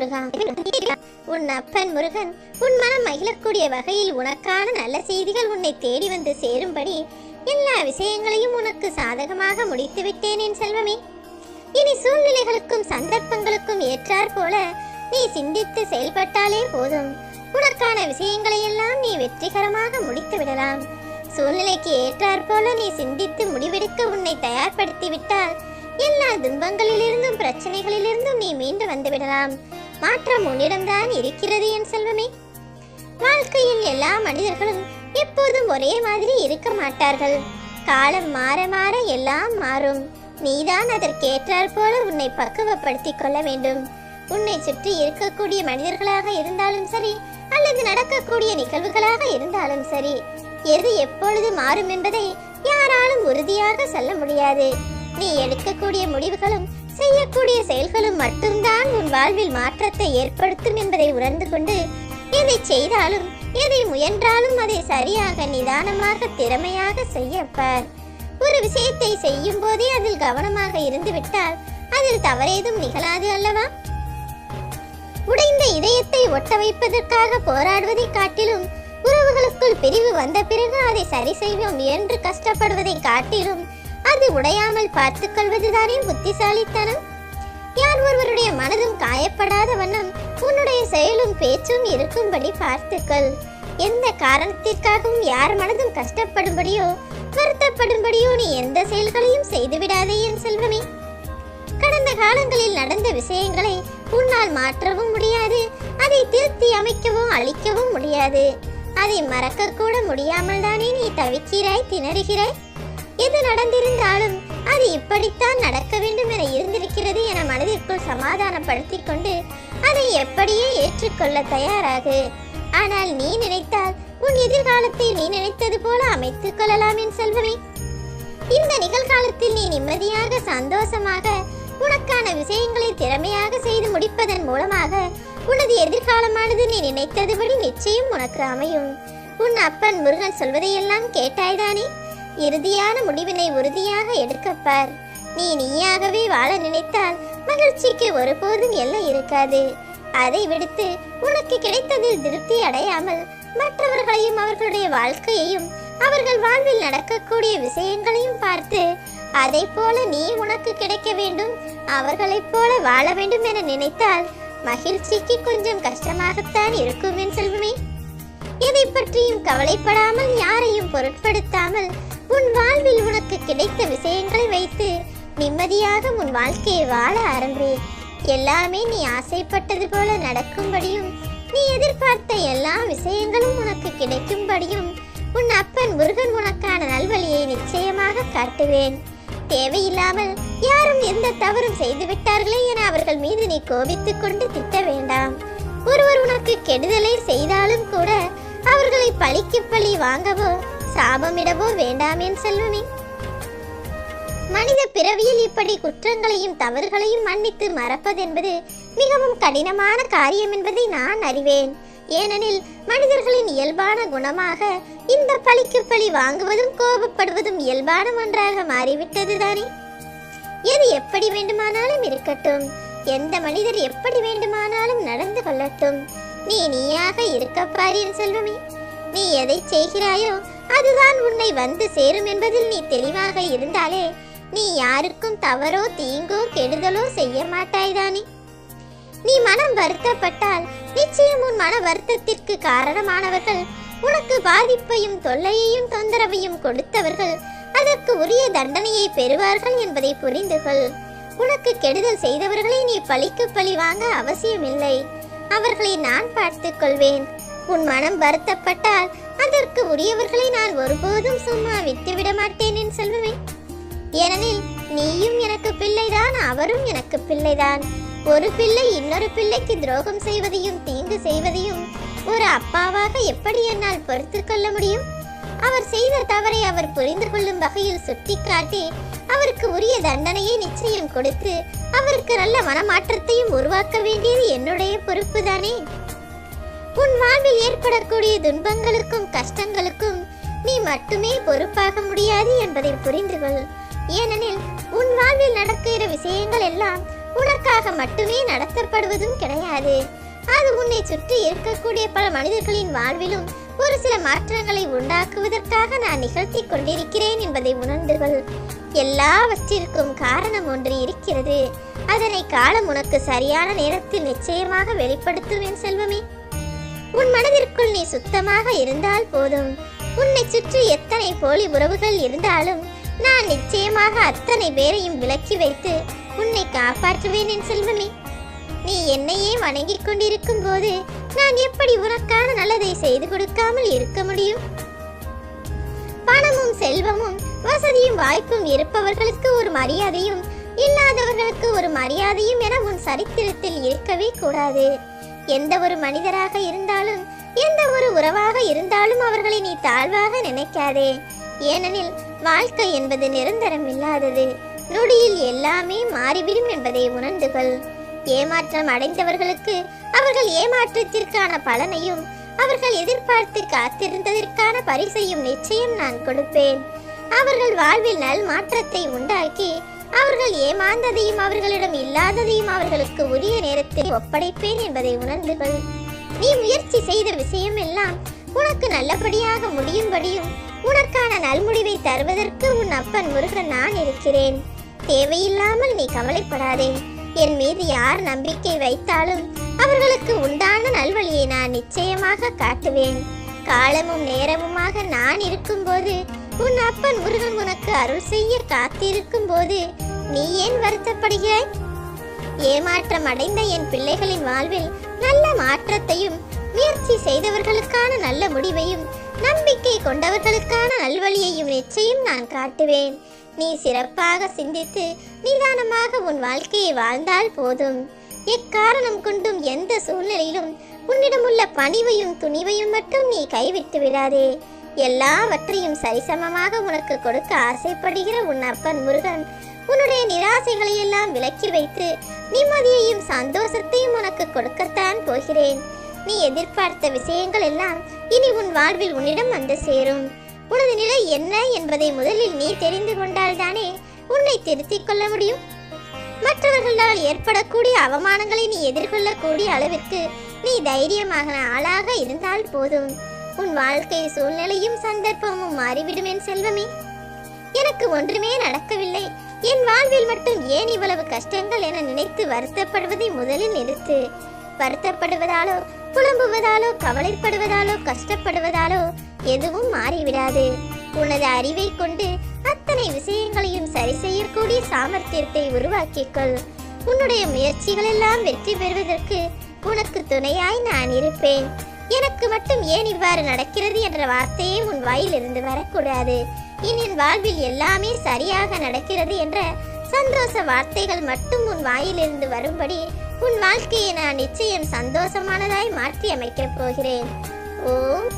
முருகா. உன் அப்பன் முருகன் உன் மனம் மகிழக்கூடிய வகையில் உனக்கான நல்ல செய்திகள் உன்னை தேடி வந்து சேரும்படி எல்லா விஷயங்களையும் உனக்கு சாதகமாக முடித்து விட்டேன் என் செல்வமே. இனி சூழ்நிலைகளுக்கும் சந்தர்ப்பங்களுக்கும் ஏற்றாற் போல நீ சிந்தித்து செயல்பட்டாலே போதும். உனக்கான விஷயங்களை எல்லாம் நீ வெற்றிகரமாக முடித்து விடலாம். சூழ்நிலைக்கு ஏற்றாற் போல நீ சிந்தித்து முடிவெடுக்க உன்னை தயார்படுத்தி விட்டால் எல்லா துன்பங்களிலிருந்தும் பிரச்சனைகளிலிருந்தும் நீ மீண்டு வந்து விடலாம். மாற்றம் உன்னிடம்தான் இருக்கிறது என் செல்வமே. வாழ்க்கையில் எல்லா மனிதர்களும் எப்போதும் ஒரே மாதிரி இருக்க மாட்டார்கள். காலம் மாற மாற எல்லாம் மாறும். நீதான் அதற்கேற்றாற் போல உன்னை பக்குவப்படுத்திக் கொள்ள வேண்டும். உன்னை சுற்றி இருக்கக்கூடிய மனிதர்களாக இருந்தாலும் சரி அல்லது நடக்கக்கூடிய நிகழ்வுகளாக இருந்தாலும் சரி எது எப்பொழுது மாறும் என்பதை யாராலும் உறுதியாக சொல்ல முடியாது. நீ எடுக்கக்கூடிய முடிவுகளும் செய்யக்கூடிய செயல்களும் மட்டும்தான் உன் வாழ்வில் மாற்றத்தை ஏற்படுத்தும் என்பதை உணர்ந்து கொண்டு எதை செய்தாலும் எதை முயன்றாலும் அதை சரியாக நிதானமாக திறமையாக செய்யப்பார். ஒரு விஷயத்தை செய்யும் போதே அதில் கவனமாக இருந்துவிட்டால் அதில் தவறேதும் நிகழாது அல்லவா? உடைந்த இதயத்தை ஒட்ட வைப்பதற்காக போராடுவதை காட்டிலும் உறவுகளுக்குள் பிரிவு வந்த பிறகு அதை சரி செய்வோம் என்று கஷ்டப்படுவதை காட்டிலும் அது உடையாமல் பார்த்துக் கொள்வதுதானே புத்திசாலித்தனம்? யார் ஒருவருடைய மனதும் காயப்படாத வண்ணம் உன்னுடைய செயலும் பேச்சும் இருக்கும்படி பார்த்துக்கள் எந்த காரணத்திற்காகவும் யார் மனதும் கஷ்டப்படும்படியோ வருத்தப்படும்படியோ நீ எந்த செயல்களையும் செய்துவிடாதே என் செல்வமே. கடந்த காலங்களில் நடந்த விஷயங்களை உன்னால் மாற்றவும் முடியாது அதை திருத்தி அமைக்கவும் அழிக்கவும் முடியாது. அதை மறக்க கூட முடியாமல் தானே நீ தவிக்கிறாய் திணறுகிறாய்? எது நடந்திருந்தாலும் அது இப்படித்தான் நடக்க வேண்டும் என இருந்திருக்கிறது என மனதிற்குள் சமாதானப்படுத்திக் கொண்டு அதை எப்படியே ஏற்றுக்கொள்ள தயாராகு. ஆனால் நீ நினைத்தால் உன் எதிர்காலத்தை நீ நினைத்தது போல அமைத்துக் கொள்ளலாம் என் செல்வமே. இந்த நிகழ்காலத்தில் நீ நிம்மதியாக சந்தோஷமாக உனக்கான விஷயங்களை திறமையாக செய்து முடிப்பதன் மூலமாக உனது எதிர்காலமானது நீ நினைத்ததுபடி நிச்சயம் உனக்கு அமையும். உன் அப்பன் முருகன் சொல்வதையெல்லாம் கேட்டாய்தானே இறுதியான முடிவினை உறுதியாக எடுக்கப்பார். நீ நீயாகவே வாழ நினைத்தால் மகிழ்ச்சிக்கு ஒருபோதும் எல்லை இருக்காது. அதை விடுத்து உனக்கு கிடைத்ததில் திருப்தி அடையாமல் மற்றவர்களையும் அவர்களுடைய வாழ்க்கையையும் அவர்கள் வாழ்வில் நடக்கக்கூடிய விஷயங்களையும் பார்த்து அதை போல நீ உனக்கு கிடைக்க வேண்டும் அவர்களைப் போல வாழ வேண்டும் என நினைத்தால் மகிழ்ச்சிக்கு கொஞ்சம் கஷ்டமாகத்தான் இருக்கும் என் செல்வமே. எதை பற்றியும் கவலைப்படாமல் யாரையும் பொருட்படுத்தாமல் உன் வாழ்வில் உனக்கு கிடைத்த விஷயங்களை வைத்து நிம்மதியாக உன் வாழ்க்கையை வாழ ஆரம்பி. எல்லாமே நீ ஆசைப்பட்டது போல நடக்கும்படியும் நீ எதிர்பார்த்த எல்லா விஷயங்களும் உனக்கு கிடைக்கும்படியும் உன் அப்பன் முருகன் உனக்கான நல்வழியை நிச்சயமாக காட்டுவேன். தேவையில்லாமல் யாரும் எந்த தவறும் செய்து விட்டார்களே என அவர்கள் மீது நீ கோபித்துக் கொண்டு திட்ட வேண்டாம். ஒருவர் உனக்கு கெடுதலை செய்தாலும் கூட அவர்களை பழிக்கு பழி வாங்கவோ சாபமிடவோ வேண்டாம் என் செல்வமே. மனித பிறவியில் இப்படி குற்றங்களையும் தவறுகளையும் மன்னித்து மறப்பதென்பது மிகவும் கடினமான காரியம் என்பதை நான் அறிவேன். ஏனெனில் மனிதர்களின் இயல்பான குணமாக இந்த பழிக்கு பழி வாங்குவதும் கோபப்படுவதும் இயல்பான ஒன்றாக மாறிவிட்டது தானே. எது எப்படி வேண்டுமானாலும் இருக்கட்டும். எந்த மனிதர் எப்படி வேண்டுமானாலும் நடந்து கொள்ளட்டும். நீ நீயாக இருக்கப்பார் செல்வமே. நீ எதை செய்கிறாயோ அதுதான் உன்னை வந்து சேரும் என்பதில் நீ தெளிவாக இருந்தாலே நீ யாருக்கும் தவறோ தீங்கோ கெடுதலோ செய்ய மாட்டாய்தானே நீ மனம் வருத்தப்பட்டால் நிச்சயம் உன் மன வருத்தத்திற்கு காரணமானவர்கள் உனக்கு பாதிப்பையும் தொல்லையையும் தொந்தரவையும் கொடுத்தவர்கள் அதற்கு உரிய தண்டனையை பெறுவார்கள் என்பதை புரிந்து கொள். உனக்கு கெடுதல் செய்தவர்களை நீ பழிக்கு பழி வாங்க அவசியமில்லை. அவர்களை நான் பார்த்துக் கொள்வேன். உன் மனம் வருத்தப்பட்டால் அதற்கு உரியவர்களை நான் ஒருபோதும் சும்மா விட்டுவிட மாட்டேன் என் செல்வமே. ஏனெனில் நீயும் எனக்கு பிள்ளைதான் அவரும் எனக்கு பிள்ளைதான். ஒரு பிள்ளை இன்னொரு பிள்ளைக்கு துரோகம் செய்வதையும் தீங்கு செய்வதையும் ஒரு அப்பாவாக எப்படி என்னால் பொறுத்து கொள்ள முடியும்? அவர் செய்த தவறை அவர் புரிந்து கொள்ளும் வகையில் சுட்டிக்காட்டி அவருக்கு உரிய தண்டனையை நிச்சயம் கொடுத்து அவருக்கு நல்ல மனமாற்றத்தையும் உருவாக்க வேண்டியது என்னுடைய பொறுப்புதானே? உன் வாழ்வில் ஏற்படக்கூடிய துன்பங்களுக்கும் கஷ்டங்களுக்கும் நீ மட்டுமே பொறுப்பாக முடியாது என்பதை புரிந்து கொள். ஏனெனில் உன் வாழ்வில் நடக்கிற விஷயங்கள் எல்லாம் உனக்காக மட்டுமே நடத்தப்படுவதும் கிடையாது. அது உன்னை சுற்றி இருக்கக்கூடிய பல மனிதர்களின் வாழ்விலும் ஒரு சில மாற்றங்களை உண்டாக்குவதற்காக நான் நிகழ்த்தி கொண்டிருக்கிறேன் என்பதை உணர்ந்து கொள். எல்லாவற்றிற்கும் காரணம் ஒன்று இருக்கிறது. அதனை காலம் உனக்கு சரியான நேரத்தில் நிச்சயமாக வெளிப்படுத்துவேன் செல்வமே. உன் மனதிற்குள் நீ சுத்தமாக இருந்தால் போதும். உன்னை சுற்றி எத்தனை போலி உறவுகள் இருந்தாலும் நான் நிச்சயமாக அத்தனை பேரையும் விலக்கி வைத்து உன்னை காப்பாற்றுவேன் என் செல்வமே. நீ என்னையே வணங்கிக் கொண்டிருக்கும் போது நான் எப்படி உனக்கான நல்லதை செய்து கொடுக்காமல் இருக்க முடியும்? பணமும் செல்வமும் வசதியும் வாய்ப்பும் இருப்பவர்களுக்கு ஒரு மரியாதையும் இல்லாதவர்களுக்கு ஒரு மரியாதையும் என உன் சரித்திரத்தில் இருக்கவே கூடாது. எந்த ஒரு மனிதராக இருந்தாலும் எந்த ஒரு உறவாக இருந்தாலும் அவர்களை நீ தாழ்வாக நினைக்காதே. ஏனெனில் வாழ்க்கை என்பது நிரந்தரம் இல்லாதது. நொடியில் எல்லாமே மாறிவிடும் என்பதை உணர்ந்து கொள் ஏமாற்றம் அடைந்தவர்களுக்கு அவர்கள் ஏமாற்றத்திற்கான பலனையும் அவர்கள் எதிர்பார்த்து காத்திருந்ததற்கான பரிசையும் நிச்சயம் நான் கொடுப்பேன். அவர்கள் வாழ்வில் நல் மாற்றத்தை உண்டாக்கி அவர்கள் ஏமாந்ததையும் அவர்களிடம் இல்லாததையும் அவர்களுக்கு உரிய நேரத்தில் ஒப்படைப்பேன் என்பதை உணர்ந்து கொள். நீ முயற்சி செய்த விஷயம் எல்லாம் உனக்கு நல்லபடியாக முடியும்படியும் உனக்கான நல்முடிவை தருவதற்கு உன் அப்பன் முருகன் நான் இருக்கிறேன். தேவையில்லாமல் நீ கவலைப்படாதே. என் மீது யார் நம்பிக்கை வைத்தாலும் அவர்களுக்கு உண்டான நல்வழியை நான் நிச்சயமாக காட்டுவேன். காலமும் நேரமுமாக நான் இருக்கும்போது உன் அப்பன் முருகன் உனக்கு அருள் செய்ய காத்திருக்கும் போது நீ ஏன் வருத்தப்படுகிறாய்? ஏமாற்றம் அடைந்த என் பிள்ளைகளின் வாழ்வில் நல்ல மாற்றத்தையும் முயற்சி செய்தவர்களுக்கான நல்ல முடிவையும் நம்பிக்கை கொண்டவர்களுக்கான நல்வழியையும் நிச்சயம் நான் காட்டுவேன். நீ சிறப்பாக சிந்தித்து நிதானமாக உன் வாழ்க்கையை வாழ்ந்தால் போதும். எக்காரணம் கொண்டும் எந்த சூழ்நிலையிலும் உன்னிடமுள்ள பணிவையும் துணிவையும் மட்டும் நீ கைவிட்டு விடாதே. எல்லாவற்றையும் சரிசமமாக உனக்கு கொடுக்க ஆசைப்படுகிற உன் அப்பன் முருகன் உன்னுடைய நிராசைகளை எல்லாம் விலக்கி வைத்து நிம்மதியையும் சந்தோஷத்தையும் உனக்கு கொடுக்கத்தான் போகிறேன். நீ எதிர்பார்த்த விஷயங்கள் எல்லாம் இனி உன் வாழ்வில் உன்னிடம் வந்து சேரும். உனது நிலை என்ன என்பதை முதலில் நீ தெரிந்து கொண்டால்தானே உன்னை திருத்திக் கொள்ள முடியும். மற்றவர்களால் ஏற்படக்கூடிய அவமானங்களை நீ எதிர்கொள்ளக்கூடிய அளவிற்கு நீ தைரியமாக ஆளாக இருந்தால் போதும். வாழ்க்கை சூழ்நிலையும் சந்தர்ப்பமும் மாறிவிடும் என் செல்வமே. எனக்கு ஒன்றுமே நடக்கவில்லை. என் வாழ்வில் மட்டும் ஏன் இவ்வளவு கஷ்டங்கள் என நினைத்து வருத்தப்படுவதை முதலில் நிறுத்து. வருத்தப்படுவதாலோ புலம்புவதாலோ கவலைப்படுவதாலோ கஷ்டப்படுவதாலோ எதுவும் மாறிவிடாது. உனது அறிவை கொண்டு அத்தனை விஷயங்களையும் சரி செய்யக்கூடிய சாமர்த்தியத்தை உருவாக்கிக்கொள். உன்னுடைய முயற்சிகள் எல்லாம் வெற்றி பெறுவதற்கு உனக்கு துணையாய் நான் இருப்பேன். எனக்கு மட்டும் ஏன் இவ்வாறு நடக்கிறது என்ற வார்த்தையே உன் வாயிலிருந்து வரக்கூடாது. இனி என் வாழ்வில் எல்லாமே சரியாக நடக்கிறது என்ற சந்தோஷ வார்த்தைகள் மட்டும் உன் வாயிலிருந்து வரும்படி உன் வாழ்க்கையை நான் நிச்சயம் சந்தோஷமானதாய் மாற்றி அமைக்கப் போகிறேன். ஓம்